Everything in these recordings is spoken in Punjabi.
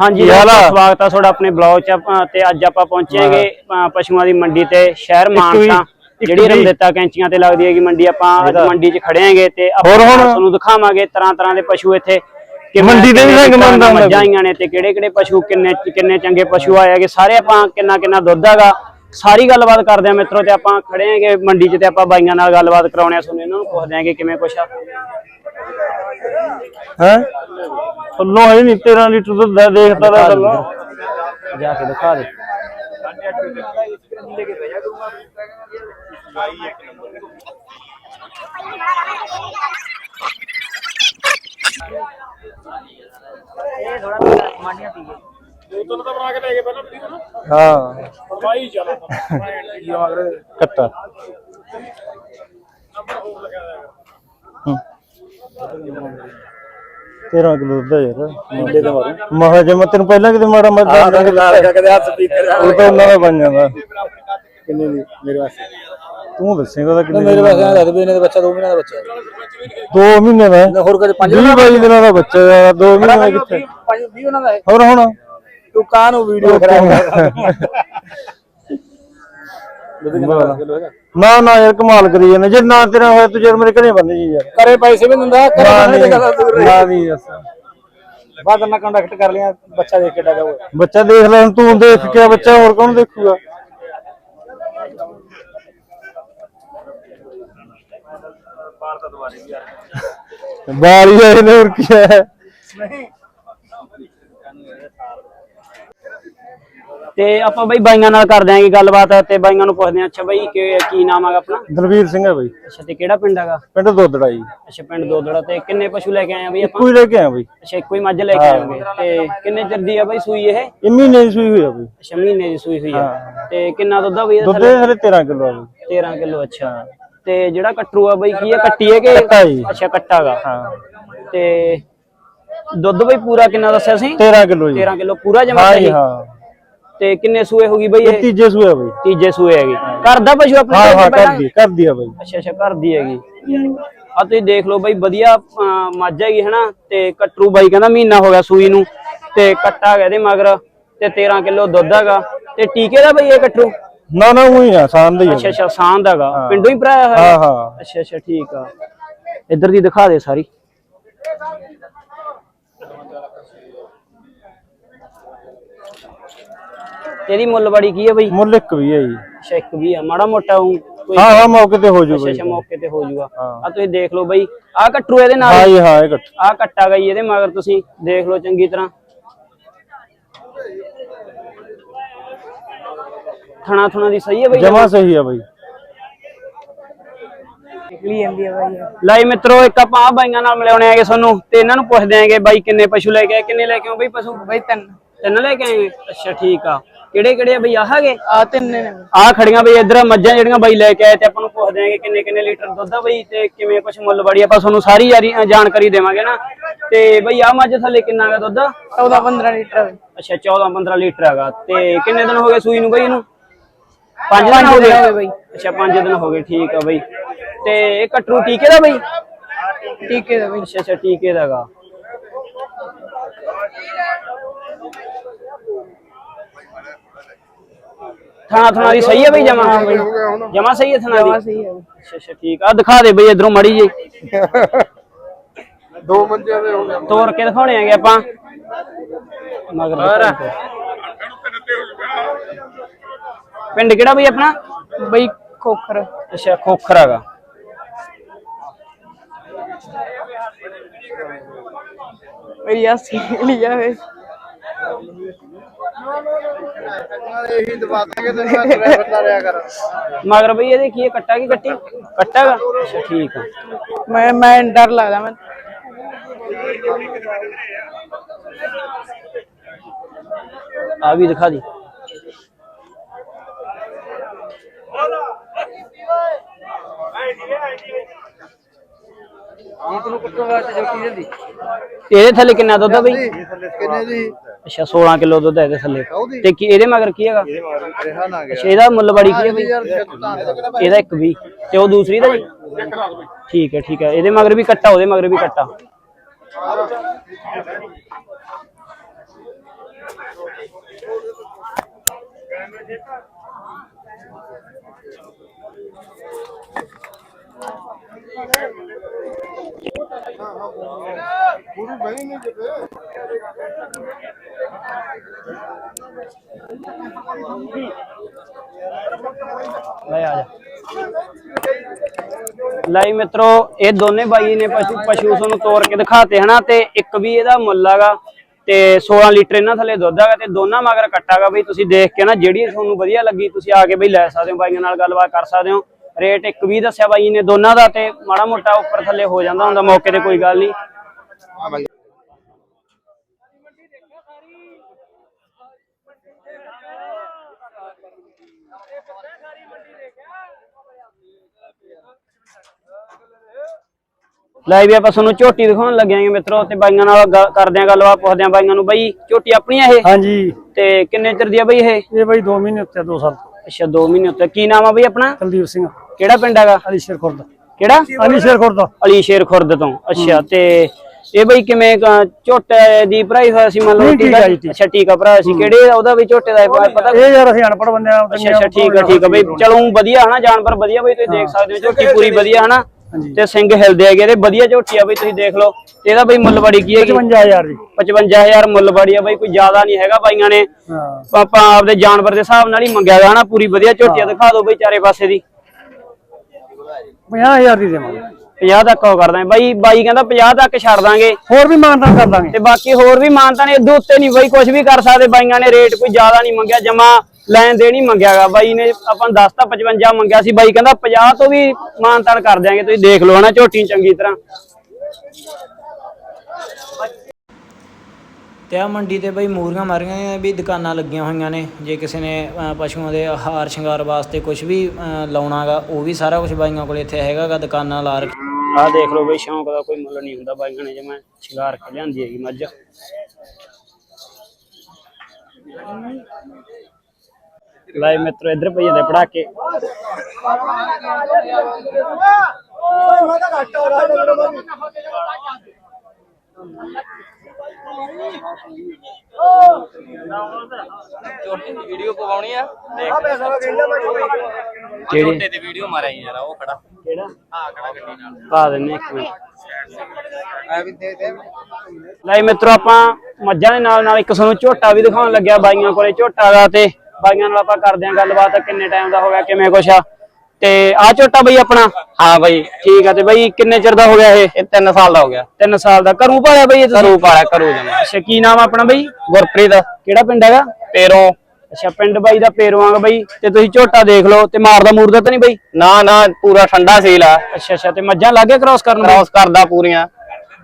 ਹਾਂਜੀ ਕੀ ਹਾਲ ਆ? ਦੋਸਤੋ, ਸਵਾਗਤ ਆ ਤੁਹਾਡਾ ਆਪਣੇ ਬਲੌਗ 'ਚ ਆਪਾਂ ਤੇ ਅੱਜ ਆਪਾਂ ਪਹੁੰਚੇਗੇ ਪਸ਼ੂਆਂ ਦੀ ਮੰਡੀ ਤੇ ਸ਼ਹਿਰ ਮਾਨਸਾ ਇੱਕ ਜਿਹੜੀ ਵੀ- ਰਮਦਿੱਤਾ ਕੈਂਚੀਆਂ ਤੇ ਲੱਗਦੀ ਹੈਗੀ ਮੰਡੀ ਆਪਾਂ ਅੱਜ ਇਹਦਾ- ਮੰਡੀ 'ਚ ਖੜੇ ਆਂਗੇ ਤੇ ਆਪਾਂ ਹੋਰ ਹੁਣ? ਤੁਹਾਨੂੰ ਦਿਖਾਵਾਂਗੇ ਤਰ੍ਹਾਂ ਤਰ੍ਹਾਂ ਦੇ ਪਸ਼ੂ ਇੱਥੇ ਕਿਵੇਂ- ਮੰਡੀ ਦੇ ਵੀ ਕਿੰਨੇ ਰੰਗ ਤਰ੍ਹਾਂ ਮੰਨਦਾ ਹੁੰਦਾ ਮੱਝਾਂ ਆਈਆਂ ਨੇ ਤੇ ਕਿਹੜੇ ਕਿਹੜੇ ਪਸ਼ੂ ਕਿੰਨੇ ਕਿੰਨੇ ਚੰਗੇ ਪਸ਼ੂ ਆਏ ਹੈਗੇ ਸਾਰੇ ਆਪਾਂ ਕਿੰਨਾ ਕਿੰਨਾ ਦੁੱਧ ਹੈਗਾ। ਸਾਰੀ ਗੱਲਬਾਤ ਕਰਦੇ ਆ ਮਿੱਤਰੋ ਤੇ ਆਪਾਂ ਖੜੇ ਆਂਗੇ ਮੰਡੀ 'ਚ ਤੇ ਆਪਾਂ ਬਾਈਆਂ ਨਾਲ ਗੱਲਬਾਤ ਕਰਾਉਣੇ ਆ ਤੁਹਾਨੂੰ ਇਹਨਾਂ ਨੂੰ ਪੁੱਛਦੇ ਆਂਗੇ ਕਿਵੇਂ ਕੁਛ ਆ। ਹੈ? ਥੱਲੋਂ ਹੈ ਨਹੀਂ 13 ਲੀਟਰ ਦੁੱਧ ਹੈ, ਦੇਖਦਾ ਤਾਂ ਥੱਲੋਂ ਜਾ ਕੇ ਦਿਖਾ ਦੇ। ਹਾਂ। ਕੱਟਾ ਹੂੰ। 13 ਕਿਲੋ ਹੈ ਯਾਰ। ਮੁੰਡੇ ਦੇ ਮਾਰੂ। ਮਹਾ ਜੇ ਮੈਂ ਤੈਨੂੰ ਪਹਿਲਾਂ ਕਿਤੇ ਮਾਰਾ ਮੈਂ ਦੱਸ ਦਾਂਗਾ ਕਦੇ ਹੱਥ ਸਪੀਕਰ ਉਹ ਤਾਂ ਉਹਨਾਂ ਦਾ ਬਣ ਜਾਂਦਾ। ਕਿੰਨੇ ਦੀ? ਮੇਰੇ ਵਾਸਤੇ। ਤੂੰ ਦੱਸੇਗਾ ਉਹਦਾ ਕਿੰਨੇ ਮੇਰੇ ਵਾਸਤੇ ਦੱਸ ਵੀ ਇਹਨੇ ਦਾ ਬੱਚਾ 2 ਮਹੀਨਿਆਂ ਦਾ ਬੱਚਾ। ਹੈ 2 ਮਹੀਨੇ ਦਾ? ਹੈ। ਹੋਰ ਕਦੇ 5 ਵੀਹ ਬਾਈ ਦਿਨਾਂ ਦਾ ਬੱਚਾ ਯਾਰ 2 ਮਹੀਨੇ ਦਾ ਕਿੱਥੇ? 5 20 ਉਹਨਾਂ ਦਾ ਹੈ ਹੋਰ ਹੁਣ? ਤੂੰ ਕਾਹ ਨੂੰ ਵੀਡੀਓ ਖਰਾਬ ਕਰ ਨਾ ਨਾ ਯਾਰ ਕਮਾਲ ਕਰੀ ਜਾਂਦੇ। ਜੇ ਨਾ ਤੇਰਾ ਹੋਇਆ ਤੂੰ ਜਦ ਮੇਰੇ ਘਰੇ ਬੰਦ ਜੀ ਯਾਰ। ਕਰੇ ਪੈਸੇ ਵੀ ਦਿੰਦਾ ਨਾ ਕਰੇ ਨਹੀਂ ਨਹੀਂ ਗੱਲ ਦੂਰ ਨਾ ਨਹੀਂ ਯਾਰ ਬਾਅਦ ਮੈਂ ਕੰਟੈਕਟ ਕਰ ਲਿਆ ਬੱਚਾ ਦੇਖ ਕੇ ਡਾਗਾ ਬੱਚਾ ਦੇਖ ਲੈ ਤੂੰ ਦੇਖ ਕੇ ਬੱਚਾ ਹੋਰ ਕੌਣ ਦੇਖੂਗਾ? ਬਾਰੀ ਆਏ ਨੇ ਹੋਰ ਕੀ ਹੈ? ਤੇ ਆਪਾਂ ਬਈ ਬਾਈਆਂ ਨਾਲ ਕਰ ਦਿਆਂਗੇ ਗੱਲਬਾਤ ਤੇ ਬਾਈਆਂ ਨੂੰ ਪੁੱਛਦੇ ਆਂ ਅੱਛਾ ਬਈ ਕਿ ਕੀ ਨਾਮ ਹੈਗਾ ਆਪਣਾ? ਦਲਵੀਰ ਸਿੰਘ ਹੈ ਬਈ। ਅੱਛਾ ਤੇ ਕਿਹੜਾ ਪਿੰਡ ਹੈਗਾ? ਪਿੰਡ ਦੋਦੜਾ ਜੀ। ਅੱਛਾ ਪਿੰਡ ਦੋਦੜਾ ਤੇ ਕਿੰਨੇ ਪਸ਼ੂ ਲੈ ਕੇ ਆਏ ਆ ਬਈ ਆਪਾਂ? ਕੋਈ ਲੈ ਕੇ ਆਇਆ ਬਈ। ਅੱਛਾ ਇੱਕੋ ਹੀ ਮੱਝ ਲੈ ਕੇ ਆਏ ਤੇ ਕਿੰਨੇ ਚਿਰ ਦੀ ਆ ਬਈ ਸੂਈ ਇਹ? ਇਹ ਮਹੀਨੇ ਦੀ ਸੂਈ ਹੋਈ ਆ ਬਈ। ਅੱਛਾ ਮਹੀਨੇ ਦੀ ਸੂਈ ਹੋਈ ਆ। ਤੇ ਕਿੰਨਾ ਦੁੱਧ ਆ ਬਈ ਦੁੱਧ ਇਹ ਹਲੇ 13 ਕਿਲੋ ਆ ਬਈ। 13 ਕਿਲੋ ਅੱਛਾ। ਤੇ ਜਿਹੜਾ ਕਟਰੂ ਆ ਬਈ ਕੀ ਆ? ਕੱਟੀ ਹੈ ਕਿ? ਅੱਛਾ ਕੱਟਾਗਾ ਹਾਂ। ਤੇ ਦੁੱਧ ਬਈ ਪੂਰਾ ਕਿੰਨਾ ਦੱਸਿਆ ਸੀ? 13 ਕਿਲੋ ਜੀ। 13 ਕਿਲੋ ਪੂਰਾ ਜਮਾ ਹਾਂ ਜੀ ਹਾਂ। ਤੇ ਕਿੰਨੇ ਸੂਏ ਹੋ ਗਈ ਬਈ ਇਹ ਤੀਜੇ ਸੂਏ ਆ ਬਈ। ਤੀਜੇ ਸੂਏ ਹੈਗੇ। ਘਰ ਦਾ ਪਸ਼ੂ ਆਪਣੇ ਹਾਂ ਹਾਂ? ਕਰਦੀ ਕਰਦੀ ਆ ਬਈ। ਅੱਛਾ ਅੱਛਾ ਘਰ ਦੀ ਹੈਗੀ। ਆ ਤੁਸੀਂ ਦੇਖ ਲਓ ਬਈ ਵਧੀਆ ਮੱਝ ਹੈਗੀ ਹਨਾ ਤੇ ਕਟਰੂ ਬਾਈ ਕਹਿੰਦਾ ਮਹੀਨਾ ਹੋ ਗਿਆ ਸੂਈ ਨੂੰ ਤੇ ਕੱਟਾ ਹੈਗਾ ਇਹਦੇ ਮਗਰ ਤੇ 13 ਕਿਲੋ ਦੁੱਧ ਹੈਗਾ। ਤੇ ਟੀਕੇ ਦਾ ਬਈ ਇਹ ਕਟਰੂ? ਨਾ ਨਾ ਉਹੀ ਆ ਸਾਨ ਦਾ ਹੀ ਅੱਛਾ ਅੱਛਾ ਸਾਂਦ ਹੈਗਾ। ਪਿੰਡੋਂ ਹੀ ਭਰਾਇਆ ਹੋਇਆ? ਹਾਂ ਹਾਂ। ਅੱਛਾ ਅੱਛਾ ਠੀਕ ਆ। ਇੱਧਰ ਦੀ ਦਿਖਾ ਦੇ ਸਾਰੀ। ਤੇਰੀ ਮੁੱਲਵਾੜੀ ਕੀ ਹੈ ਬਈ? ਮੁੱਲ ਇੱਕ ਵੀ ਹੈ ਜੀ। ਅੱਛਾ ਇੱਕ ਵੀ ਆ। ਮਾੜਾ ਮੋਟਾ ਕੋਈ ਹਾਂ ਹਾਂ ਮੌਕੇ ਤੇ ਹੋ ਜੂ ਅੱਛਾ ਬਈ। ਅੱਛਾ ਮੌਕੇ ਤੇ ਹੋ ਜਾਊਗਾ ਹਾਂ। ਆ ਤੁਸੀਂ ਦੇਖ ਲਓ ਬਈ। ਆ ਕਟਰੂ ਇਹਦੇ ਨਾਲ ਹਾਂ ਜੀ ਹਾਂ ਇਹ ਕੱਟ। ਆ ਕੱਟਾ ਗਈ ਇਹਦੇ ਮਗਰ ਤੁਸੀਂ ਦੇਖ ਲਓ ਚੰਗੀ ਤਰ੍ਹਾਂ। ਥਣਾ ਥਣਾ ਦੀ ਸਹੀ ਹੈ ਬਈ ਜਮਾ ਸਹੀ ਆ ਬਈ। ਨਿਕਲੀ ਜਾਂਦੀ ਹੈ ਬਾਈ ਲਾਈ ਮਿੱਤਰੋ ਇੱਕ ਆਪਾਂ ਆ ਬਾਈਆਂ ਨਾਲ ਮਿਲਾਉਣੇ ਆਗੇ ਤੁਹਾਨੂੰ ਤੇ ਇਹਨਾਂ ਨੂੰ ਪੁੱਛਦੇ ਆਂਗੇ ਬਾਈ ਕਿੰਨੇ ਪਸ਼ੂ ਲੈ ਕੇ ਆਏ ਕਿੰਨੇ ਲੈ ਕੇ ਆਏ ਬਈ ਪਸ਼ੂ ਬਾਈ ਤਿੰਨ ਤਿੰਨ ਲੈ ਕੇ ਆਏ ਅੱਛਾ ਠੀਕ ਆ। ਕਿਹੜੇ ਕਿਹੜੇ ਆ ਬਈ? ਆਹ ਹੈਗੇ? ਆ ਤਿੰਨ ਨੇ। ਆ ਖੜੀਆਂ ਬਈ ਇੱਧਰ ਮੱਝਾਂ ਜਿਹੜੀਆਂ ਬਾਈ ਲੈ ਕੇ ਆਏ ਤੇ ਆਪਾਂ ਨੂੰ ਪੁੱਛਦੇ ਆਂਗੇ ਕਿੰਨੇ ਕਿੰਨੇ ਲੀਟਰ ਦੁੱਧ ਆ ਬਈ ਤੇ ਕਿਵੇਂ ਕੁਛ ਮੁੱਲ ਬੜੀ ਆਪਾਂ ਤੁਹਾਨੂੰ ਸਾਰੀ ਯਾਰੀ ਜਾਣਕਾਰੀ ਦੇਵਾਂਗੇ ਨਾ। ਤੇ ਬਈ ਆ ਮੱਝ ਥੱਲੇ ਕਿੰਨਾ ਹੈਗਾ ਦੁੱਧ 14 15 ਲੀਟਰ ਅੱਛਾ 14 15 ਲੀਟਰ ਹੈਗਾ। ਤੇ ਕਿੰਨੇ ਦਿਨ ਹੋ ਗਏ ਸੂਈ ਨੂੰ ਬਈ ਇਹਨੂੰ? 5 ਦਿਨ ਹੋ ਗਏ? ਬਈ। ਅੱਛਾ 5 ਦਿਨ ਹੋ ਗਏ ਠੀਕ ਆ ਬਈ। ਤੇ ਇਹ ਕਟਰੂ ਟੀਕੇ ਦਾ ਬਈ? ਟੀਕੇ ਦਾ ਬਾਈ। ਅੱਛਾ ਅੱਛਾ ਟੀਕੇ ਦਾ ਥਾਣਾ ਥਾਣਾ ਦੀ ਸਹੀ ਹੈ ਬਈ ਜਮਾ ਜਮਾ ਸਹੀ ਹੈ ਥਾਣਾ ਦੀ? ਸਹੀ ਹੈ ਅੱਛਾ ਅੱਛਾ ਠੀਕ ਆ। ਦਿਖਾ ਦੇ ਬਈ ਇਧਰੋਂ ਮੜੀ ਜੀ ਦੋ ਮੰਜਿਆਂ ਦੇ ਹੋ ਗਏ ਤੋੜ ਕੇ ਦਿਖਾਉਣੇ ਆਗੇ ਆਪਾਂ। ਮਗਰ ਤੇ। ਪਿੰਡ ਕਿਹੜਾ ਬਈ ਆਪਣਾ? ਬਾਈ ਖੋਖਰ। ਅੱਛਾ ਖੋਖਰ ਹੈਗਾ। ਮੇਰੀ ਆਸੀ ਲਈ ਜਾਵੇ ਇਹੀ ਦਬਾ ਦਾਂਗੇ ਤੇ ਡਰਾਈਵਰ ਦਾ ਰਿਆ ਕਰ ਮਗਰ ਬਈ ਇਹਦੇ ਕੀ ਹੈ ਕੱਟਾ ਕੀ ਕੱਟੀ? ਕੱਟਾ ਹੈਗਾ ਅੱਛਾ ਠੀਕ ਆ। ਮੈਂ ਮੈਂ ਡਰ ਲੱਗਦਾ ਮੈਂ ਆ ਵੀ ਦਿਖਾ ਦੀ। ਤੈਨੂੰ ਕੁੱਟਣ ਵਾਸਤੇ ਜੋਤੀ ਦਿੰਦੀ ਇਹਦੇ ਥੱਲੇ ਕਿੰਨਾ ਦੁੱਧ ਆ ਬਈ? ਅੱਛਾ 16 ਕਿਲੋ ਦੁੱਧ ਹੈ ਇਹਦੇ ਥੱਲੇ। ਤੇ ਕੀ ਇਹਦੇ ਮਗਰ ਕੀ ਹੈਗਾ? ਅੱਛਾ ਇਹਦਾ ਮੁੱਲ ਬੜੀ ਕੀ ਹੈ ਬਈ? ਇਹਦਾ ਇੱਕ ਵੀ ਤੇ ਉਹ ਦੂਸਰੀ ਦਾ ਜੀ ਠੀਕ ਹੈ ਠੀਕ ਹੈ। ਇਹਦੇ ਮਗਰ ਵੀ ਕੱਟਾ ਉਹਦੇ ਮਗਰ ਵੀ ਕੱਟਾ। ਪੂਰੀ ਬਣੀ ਨਹੀਂ ਕਿਤੇ। ਲੈ ਆ ਜਾ। ਲਈ ਮਿੱਤਰੋ, ਇਹ ਦੋਨੇ ਬਾਈ ਨੇ ਪਸ਼ੂ ਪਸ਼ੂ ਤੁਹਾਨੂੰ ਤੋੜ ਕੇ ਦਿਖਾਤੇ ਹਨਾ, ਤੇ ਇੱਕ ਵੀ ਇਹਦਾ ਮੁੱਲ ਹੈਗਾ, ਤੇ 16 ਲੀਟਰ ਇਹਨਾਂ ਥੱਲੇ ਦੁੱਧ ਹੈਗਾ, ਤੇ ਦੋਨਾਂ ਮਗਰ ਕੱਟਾਗਾ ਬਈ ਤੁਸੀਂ ਦੇਖ ਕੇ ਨਾ, ਜਿਹੜੀ ਤੁਹਾਨੂੰ ਵਧੀਆ ਲੱਗੀ, ਤੁਸੀਂ ਆ ਕੇ ਬਈ ਲੈ ਸਕਦੇ ਹੋ, ਬਾਈਆਂ ਨਾਲ ਗੱਲਬਾਤ ਕਰ ਸਕਦੇ ਹੋ। ਰੇਟ ਇੱਕ ਵੀ ਦੱਸਿਆ ਬਾਈ ਨੇ ਦੋਨਾਂ ਦਾ ਤੇ ਮਾੜਾ ਮੋਟਾ ਉੱਪਰ ਥੱਲੇ ਹੋ ਜਾਂਦਾ ਹੁੰਦਾ ਮੌਕੇ ਤੇ ਕੋਈ ਗੱਲ ਨਹੀਂ। ਹਾਂ ਬਾਈ ਲੈ ਵੀ ਆਪਾਂ ਤੁਹਾਨੂੰ ਝੋਟੀ ਦਿਖਾਉਣ ਲੱਗਿਆਂਗੇ ਮਿੱਤਰੋ ਤੇ ਬਾਈਆਂ ਨਾਲ ਕਰਦੇ ਆਂ ਗੱਲਬਾਤ ਪੁੱਛਦੇ ਆਂ ਬਾਈਆਂ ਨੂੰ। ਬਾਈ ਝੋਟੀ ਆਪਣੀ ਆ ਇਹ? ਹਾਂਜੀ। ਤੇ ਕਿੰਨੇ ਚਿਰ ਦੀ ਆ ਬਈ ਇਹ? ਇਹ ਬਾਈ 2 ਮਹੀਨੇ ਉੱਤੇ 2 ਸਾਲ ਅੱਛਾ 2 ਮਹੀਨੇ ਉੱਤੇ ਕੀ ਨਾਮ ਆ ਬਈ ਆਪਣਾ? ਕੁਲਦੀਪ ਸਿੰਘ। ਕਿਹੜਾ ਪਿੰਡ ਹੈਗਾ? ਅਲੀਸ਼ੇਰ ਖੁਰਦ। ਕਿਹੜਾ? ਅਲੀਸ਼ੇਰ ਖੁਰਦ ਅਲੀ ਸ਼ੇਰ ਖੁਰਦ ਤੋਂ ਅੱਛਾ ਤੇ ਇਹ ਬਈ ਕਿਵੇਂ ਝੋਟੇ ਦੀ ਭਰਾਈ ਹੋਇਆ ਸੀ ਮੰਨ ਲਓ ਟੀਕਾ। ਅੱਛਾ ਟੀਕਾ ਭਰਾਇਆ ਸੀ ਕਿਹੜੇ ਉਹਦਾ ਵੀ ਝੋਟੇ ਦਾ ਪਤਾ? ਇਹ ਯਾਰ ਅਸੀਂ ਅਨਪੜ ਬੰਦੇ ਆ ਅੱਛਾ ਅੱਛਾ ਠੀਕ ਆ ਠੀਕ ਆ। ਬਈ ਚਲੋ ਵਧੀਆ ਹਨਾ ਜਾਨਵਰ ਵਧੀਆ ਬਈ ਤੁਸੀਂ ਦੇਖ ਸਕਦੇ ਹੋ ਝੋਟੀ ਪੂਰੀ ਵਧੀਆ ਹਨਾ ਤੇ ਸਿੰਘ ਹਿਲਦੇ ਹੈਗੇ ਤੇ ਵਧੀਆ ਝੋਟੀ ਆ ਬਈ ਤੁਸੀਂ ਦੇਖ ਲਓ। ਤੇ ਇਹਦਾ ਬਈ ਮੁੱਲ ਬੜੀ ਕੀ ਹੈਗੀ? 55000 ਜੀ 55000 ਮੁੱਲ ਬੜੀ ਆ ਬਈ ਕੋਈ ਜ਼ਿਆਦਾ ਨਹੀਂ ਹੈਗਾ ਬਾਈਆਂ ਨੇ। ਹਾਂ। ਆਪਾਂ ਆਪਦੇ ਜਾਨਵਰ ਦੇ ਹਿਸਾਬ ਨਾਲ ਹੀ ਮੰਗਿਆ ਹਨਾ ਪੂਰੀ ਵਧੀਆ ਝੋਟੀ ਆ, ਦਿਖਾ ਦਿਓ ਬਈ ਚਾਰੇ ਪਾਸੇ ਦੀ। 50000 ਦੀ ਦੇਵਾਂਗੇ। 50 ਤੱਕ ਉਹ ਕਰ ਦਾਂਗੇ। ਬਾਈ ਬਾਈ ਕਹਿੰਦਾ 50 ਤੱਕ ਛੱਡ ਦਾਂਗੇ। ਹੋਰ ਵੀ ਮਾਨਤਾ ਕਰ ਦਾਂਗੇ। ਤੇ ਬਾਕੀ ਹੋਰ ਵੀ ਮਾਨਤਾ ਨੇ ਇਦੋਂ ਉੱਤੇ ਨਹੀਂ ਬਾਈ ਕੁਝ ਵੀ ਕਰ ਸਕਦੇ। ਬਾਈਆਂ ਨੇ ਰੇਟ ਕੋਈ ਜ਼ਿਆਦਾ ਨਹੀਂ ਮੰਗਿਆ ਜਮਾ ਲੈਣ ਦੇਣ ਹੀ ਮੰਗਿਆਗਾ। ਬਾਈ ਨੇ ਆਪਾਂ ਨੂੰ ਦੱਸਤਾ 55 ਮੰਗਿਆ ਸੀ। ਬਾਈ ਕਹਿੰਦਾ 50 ਤੋਂ ਵੀ ਮਾਨਤਾਨ ਕਰ ਦਿਆਂਗੇ। ਤੁਸੀਂ ਦੇਖ ਲਓ ਹਨਾ ਝੋਟੀ ਚੰਗੀ ਤਰ੍ਹਾਂ। ਤੇ ਆ ਮੰਡੀ ਤੇ ਬਈ ਮੂਰੀਆਂ ਮਾਰੀਆਂ ਵੀ ਦੁਕਾਨਾਂ ਲੱਗੀਆਂ ਹੋਈਆਂ ਨੇ। ਜੇ ਕਿਸੇ ਨੇ ਪਸ਼ੂਆਂ ਦੇ ਹਾਰ ਸ਼ਿੰਗਾਰ ਵਾਸਤੇ ਕੁਝ ਵੀ ਅ, ਲਾਉਣਾਗਾ ਉਹ ਵੀ ਸਾਰਾ ਕੁਝ ਬਾਈਆਂ ਕੋਲ ਇੱਥੇ ਹੈਗਾਗਾ ਦੁਕਾਨਾਂ ਲਾ ਰੱਖੀ ਆਹ ਦੇਖ ਲਓ ਬਈ ਸ਼ੌਂਕ ਦਾ ਕੋਈ ਮੁੱਲ ਨਹੀਂ ਹੁੰਦਾ ਬਾਈਆਂ ਨੇ ਜਮਾ ਸ਼ਿੰਗਾਰ ਕੇ ਲਿਆਂਦੀ ਹੈਗੀ ਮੱਝ। ਲੈ ਮਿੱਤਰੋ ਇੱਧਰ ਪਈ ਜਾਂਦੇ ਪੜਾ ਕੇ ਵੀਡੀਓ ਪਵਾਉਣੀ ਆ? ਕਿਹੜੀ ਤੇ ਵੀਡੀਓ ਮਾਰਾਈ ਯਾਰ ਉਹ ਖੜਾ। ਕਿਹੜਾ? ਆ ਖੜਾ ਗੱਡੀ ਨਾਲ। ਪਾ ਦਿੰਨੇ ਇੱਕ ਮਿੰਟ ਐ ਵੀ ਦੇ ਦੇ। ਲੈ ਮਿੱਤਰੋ ਆਪਾਂ ਮੱਝਾਂ ਦੇ ਨਾਲ ਨਾਲ ਇੱਕ ਤੁਹਾਨੂੰ ਝੋਟਾ ਵੀ ਦਿਖਾਉਣ ਲੱਗਿਆ ਬਾਈਆਂ ਕੋਲੇ। ਝੋਟਾ ਦਾ ਤੇ ਬਾਈਆਂ ਨਾਲ ਆਪਾਂ ਕਰਦੇ ਆਂ ਗੱਲਬਾਤ ਕਿੰਨੇ ਟਾਈਮ ਦਾ ਹੋ ਗਿਆ ਕਿਵੇਂ ਕੁਛ ਆ? ਤੇ ਆ ਝੋਟਾ ਬਈ ਆਪਣਾ? ਹਾਂ ਬਾਈ। ਠੀਕ ਆ ਤੇ ਬਈ ਕਿੰਨੇ ਚਿਰ ਦਾ ਹੋ ਗਿਆ ਇਹ? ਇਹ 3 ਸਾਲ ਦਾ ਹੋ ਗਿਆ। 3 ਸਾਲ ਦਾ। ਘਰੂ ਭਾਲਿਆ ਬਈ ਇਹ ਤੁਸੀਂ? ਕਰੂ ਪਾਲਾ ਕਰੂ ਜਮਾ। ਅੱਛਾ ਕੀ ਨਾਮ ਆ ਆਪਣਾ ਬਈ? ਗੁਰਪ੍ਰੀਤ। ਕਿਹੜਾ ਪਿੰਡ ਹੈਗਾ? ਪੇਰੋਂ। ਅੱਛਾ ਪਿੰਡ ਬਾਈ ਦਾ ਪੇਰਵਾਂਗ ਬਈ। ਤੇ ਤੁਸੀਂ ਝੋਟਾ ਦੇਖ ਲਓ ਤੇ ਮਾਰਦਾ ਮੂਰਦਾ ਤਾਂ ਨਹੀਂ ਬਈ? ਨਾ ਨਾ ਪੂਰਾ ਠੰਡਾ ਸੀਲ ਆ। ਅੱਛਾ ਅੱਛਾ ਤੇ ਮੱਝਾਂ ਲੱਗੇ ਕ੍ਰਾਸ ਕਰਨ? ਕ੍ਰਾਸ ਕਰਦਾ ਪੂਰੀਆਂ।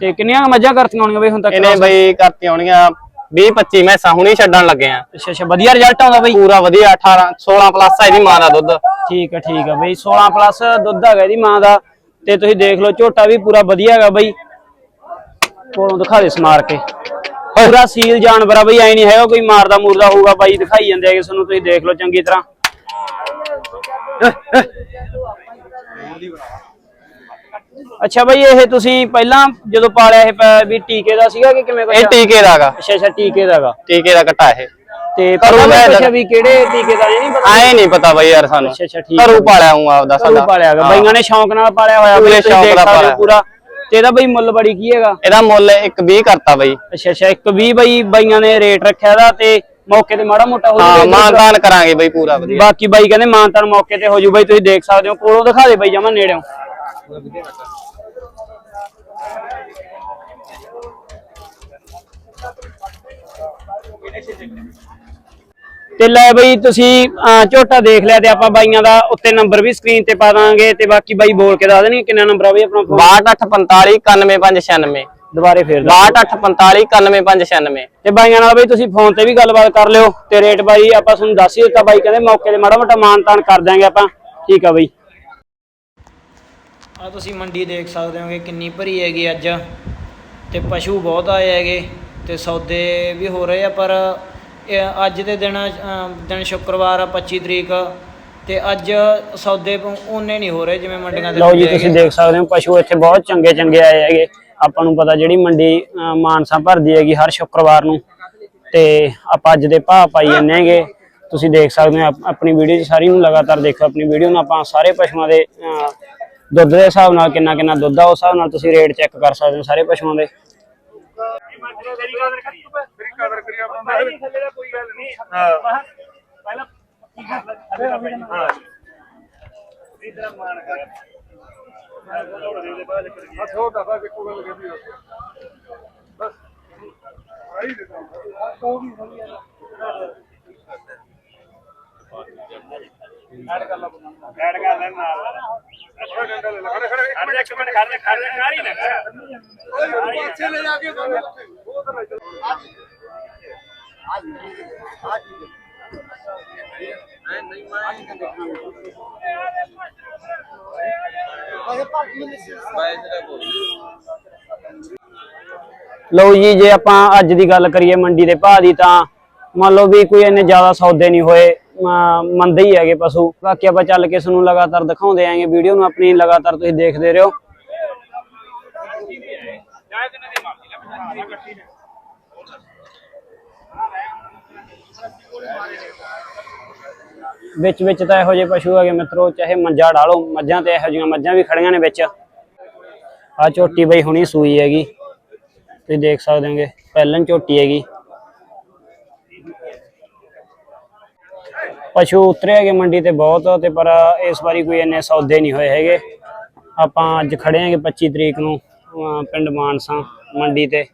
ਤੇ ਕਿੰਨੀਆਂ ਮੱਝਾਂ ਕਰਤੀਆਂ ਹੋਣੀਆਂ ਬਈ ਹੁਣ ਤੱਕ ਇਹਨੇ cross? ਬਈ ਕਰਤੀ ਆਉਣੀਆਂ 20 25 ਮੈਸਾਂ ਹੁਣੀ ਛੱਡਣ ਲੱਗੇ ਆ। ਅੱਛਾ ਅੱਛਾ ਵਧੀਆ ਰਿਜ਼ਲਟ ਆਉਂਦਾ ਬਈ? ਪੂਰਾ ਵਧੀਆ 18 16 ਪਲੱਸ ਆ ਇਹਦੀ ਮਾਂ ਦਾ ਦੁੱਧ। ਠੀਕ ਹੈ ਠੀਕ ਹੈ ਬਈ 16 ਪਲੱਸ ਦੁੱਧ ਹੈਗਾ ਇਹਦੀ ਮਾਂ ਦਾ। ਤੇ ਤੁਸੀਂ ਦੇਖ ਲਓ ਝੋਟਾ ਵੀ ਪੂਰਾ ਵਧੀਆ ਹੈਗਾ ਬਈ। ਕੋਲੋਂ ਦਿਖਾ ਦੇ ਸਮਾਰ ਕੇ। ਪੂਰਾ ਸੀਲ ਜਾਨਵਰ ਆ ਬਈ ਐ ਨਹੀਂ ਹੈਗਾ ਕੋਈ ਮਾਰਦਾ ਮੂਰਦਾ ਹੋਊਗਾ ਬਾਈ ਦਿਖਾਈ ਜਾਂਦੇ ਹੈਗੇ ਤੁਹਾਨੂੰ ਤੁਸੀਂ ਦੇਖ ਲਓ ਚੰਗੀ ਤਰ੍ਹਾਂ। ਅੱਛਾ ਬਈ ਇਹ ਤੁਸੀਂ ਪਹਿਲਾਂ ਜਦੋਂ ਪਾਲਿਆ ਇਹ ਵੀ ਟੀਕੇ ਦਾ ਸੀਗਾ ਕਿ ਕਿਵੇਂ ਇਹ ਟੀਕੇ ਦਾਗਾ ਅੱਛਾ ਅੱਛਾ ਟੀਕੇ ਦਾਗਾ ਟੀਕੇ ਦਾ ਕੱਟਾ ਇਹ। ਤੇ ਘਰੋਂ ਪਤਾ ਜਾ- ਕੁਛ ਵੀ ਕਿਹੜੇ ਟੀਕੇ ਦਾ ਇਹ ਨਹੀਂ ਪਤਾ? ਆਏ ਨਹੀਂ ਪਤਾ ਬਈ ਯਾਰ ਸਾਨੂੰ। ਅੱਛਾ ਅੱਛਾ ਠੀਕ ਹੈ ਕਰੂ ਪਾਲਿਆ ਹੂੰ ਆਪਦਾ ਘਰੋਂ ਪਾਲਿਆ ਬਾਈਆਂ ਨੇ ਸ਼ੌਂਕ ਨਾਲ ਪਾਲਿਆ ਹੋਇਆ ਪੂਰੇ ਸ਼ੌਂਕ ਨਾਲ ਹੋ ਪਾਲਿਆ। ਪੂਰਾ। ਤੇ ਇਹਦਾ ਬਈ ਮੁੱਲ ਬੜੀ ਕੀ ਹੈਗਾ? ਇਹਦਾ ਮੁੱਲ 1 20 ਕਰਤਾ ਬਈ। ਅੱਛਾ ਅੱਛਾ ਇੱਕ 20 ਬਈ ਬਾਈਆਂ ਨੇ ਰੇਟ ਰੱਖਿਆ ਦਾ ਤੇ ਮੌਕੇ ਤੇ ਮਾੜਾ ਮੋਟਾ ਹੋ ਹਾਂ ਜਾਊਗਾ ਮਾਨਦਾਨ ਕਰਾਂਗੇ ਬਈ ਪੂਰਾ ਵਧੀਆ। ਬਾਕੀ ਬਾਈ ਕਹਿੰਦੇ ਮਾਨਤਾਨ ਮੌਕੇ ਤੇ ਹੋ ਜੂ। ਬਾਈ ਤੁਸੀਂ ਦੇਖ ਸਕਦੇ ਹੋ ਕੋਲੋਂ ਦਿਖਾ ਦੇ ਬਾਈ ਜਮਾ ਨੇੜਿਓਂ। ਤੇ ਲੈ ਬਈ ਤੁਸੀਂ ਝੋਟਾ ਦੇਖ ਲਿਆ ਤੇ ਆਪਾਂ ਬਾਈਆਂ ਦਾ ਉੱਤੇ ਨੰਬਰ ਵੀ ਸਕਰੀਨ ਤੇ ਪਾ ਦਾਂਗੇ ਤੇ ਬਾਕੀ ਬਾਈ ਬੋਲ ਕੇ ਦੱਸ ਦੇਣਗੇ ਕਿੰਨਾ ਨੰਬਰ ਆ ਬਈ ਆਪਣਾ phone? 6245 91596 ਦੁਬਾਰੇ ਫੇਰ ਦੱਸ 6245 91596 ਤੇ ਬਾਈਆਂ ਨਾਲ ਬਈ ਤੁਸੀਂ ਫੋਨ ਤੇ ਵੀ ਗੱਲਬਾਤ ਕਰ ਲਿਓ ਤੇ ਰੇਟ ਬਾਈ ਆਪਾਂ ਤੁਹਾਨੂੰ ਦੱਸ ਹੀ ਦਿੱਤਾ ਬਾਈ ਕਹਿੰਦੇ ਮੌਕੇ ਤੇ ਮਾੜਾ ਮੋਟਾ ਮਾਨ ਤਾਨ ਕਰ ਦਿਆਂਗੇ ਆਪਾਂ। ਠੀਕ ਆ ਬਈ। ਆ ਤੁਸੀਂ ਮੰਡੀ ਦੇਖ ਸਕਦੇ ਹੋਗੇ ਕਿੰਨੀ ਭਰੀ ਹੈਗੀ ਅੱਜ। ਤੇ ਪਸ਼ੂ ਬਹੁਤ ਆਏ ਹੈਗੇ ਤੇ ਸੌਦੇ ਵੀ ਹੋ ਰਹੇ ਆ ਪਰ ਅੱਜ ਦੇ ਦਿਨ ਦਿਨ ਸ਼ੁੱਕਰਵਾਰ ਆ 25 ਤਰੀਕ ਤੇ ਅੱਜ ਸੌਦੇ ਉਹਨੇ ਨਹੀਂ ਹੋ ਰਹੇ ਜਿਵੇਂ ਮੰਡੀਆਂ ਦੇ ਲਓ ਜੀ ਤੁਸੀਂ। ਦੇਖ ਸਕਦੇ ਹੋ ਪਸ਼ੂ ਇੱਥੇ ਬਹੁਤ ਚੰਗੇ ਚੰਗੇ ਆਏ ਹੈਗੇ। ਆਪਾਂ ਨੂੰ ਪਤਾ ਜਿਹੜੀ ਮੰਡੀ ਮਾਨਸਾ ਭਰਦੀ ਹੈਗੀ ਹਰ ਸ਼ੁੱਕਰਵਾਰ ਨੂੰ। ਤੇ ਆਪਾਂ ਅੱਜ ਦੇ ਭਾਅ ਪਾਈ ਜਾਂਦੇ ਹੈਗੇ। ਤੁਸੀਂ ਦੇਖ ਸਕਦੇ ਹੋ ਆਪ- ਆਪਣੀ ਵੀਡੀਓ 'ਚ ਸਾਰੀ ਨੂੰ ਲਗਾਤਾਰ ਦੇਖੋ ਆਪਣੀ ਵੀਡੀਓ ਨੂੰ ਆਪਾਂ ਸਾਰੇ ਪਸ਼ੂਆਂ ਦੇ ਦੁੱਧ ਦੇ ਹਿਸਾਬ ਨਾਲ ਕਿੰਨਾ ਕਿੰਨਾ ਦੁੱਧ ਆ, ਉਸ ਹਿਸਾਬ ਨਾਲ ਤੁਸੀਂ ਰੇਟ ਚੈੱਕ ਕਰ ਸਕਦੇ ਹੋ ਸਾਰੇ ਪਸ਼ੂਆਂ ਦੇ। ਐਡ ਕਰ ਲਾ ਐਡ ਕਰ ਲੈ ਨਾਲ। ਥੋੜਾ ਡੰਡਾ ਲੈ ਖੜੇ ਖੜੇ ਇੱਕ ਮਿੰਟ ਇੱਕ ਮਿੰਟ ਖੜੇ ਖੜੇ ਨਾਰੀ ਨਾ। ਕਰ ਪਾਸੇ ਲੈ ਜਾ ਕੇ ਉਹ ਤਾਂ ਲੈ ਚੱਲ ਲਓ ਜੀ ਜੇ ਆਪਾਂ ਅੱਜ ਦੀ ਗੱਲ ਕਰੀਏ ਮੰਡੀ ਦੇ ਭਾਅ ਦੀ ਤਾਂ ਮੰਨ ਲਓ ਵੀ ਕੋਈ ਇੰਨੇ ਜ਼ਿਆਦਾ ਸੌਦੇ ਨਹੀਂ ਹੋਏ। ਮੰਦੇ ਹੀ ਹੈਗੇ ਪਸ਼ੂ। ਬਾਕੀ ਆਪਾਂ ਚੱਲ ਕੇ ਤੁਹਾਨੂੰ ਲਗਾਤਾਰ ਦਿਖਾਉਂਦੇ ਆਂਗੇ ਵੀਡੀਓ ਨੂੰ ਆਪਣੀ ਲਗਾਤਾਰ ਤੁਸੀਂ ਦੇਖਦੇ ਰਹੋ। ਵਿੱਚ ਵਿੱਚ ਤਾਂ ਇਹੋ ਜਿਹੇ ਪਸ਼ੂ ਹੈਗੇ ਮਿੱਤਰੋ, ਚਾਹੇ ਮੰਜਾ ਢਾਲੋ ਮੱਝਾਂ ਤੇ ਇਹੋ ਜਿਹੀਆਂ ਮੱਝਾਂ ਵੀ ਖੜੀਆਂ ਨੇ ਵਿੱਚ। ਆ ਝੋਟੀ ਬਈ ਹੁਣੀ ਸੂਈ ਹੈਗੀ। ਤੁਸੀਂ ਦੇਖ ਸਕਦੇ ਹੋਗੇ, ਪਹਿਲਾਂ ਝੋਟੀ ਹੈਗੀ। ਪਸ਼ੂ ਉਤਰੇ ਹੈਗੇ ਮੰਡੀ ਤੇ ਬਹੁਤ, ਤੇ ਪਰ ਇਸ ਵਾਰੀ ਕੋਈ ਇੰਨੇ ਸੌਦੇ ਨਹੀਂ ਹੋਏ ਹੈਗੇ। ਆਪਾਂ ਅੱਜ ਖੜੇ ਹਾਂਗੇ 25 ਤਰੀਕ ਨੂੰ ਪਿੰਡ ਮਾਨਸਾ ਮੰਡੀ ਤੇ।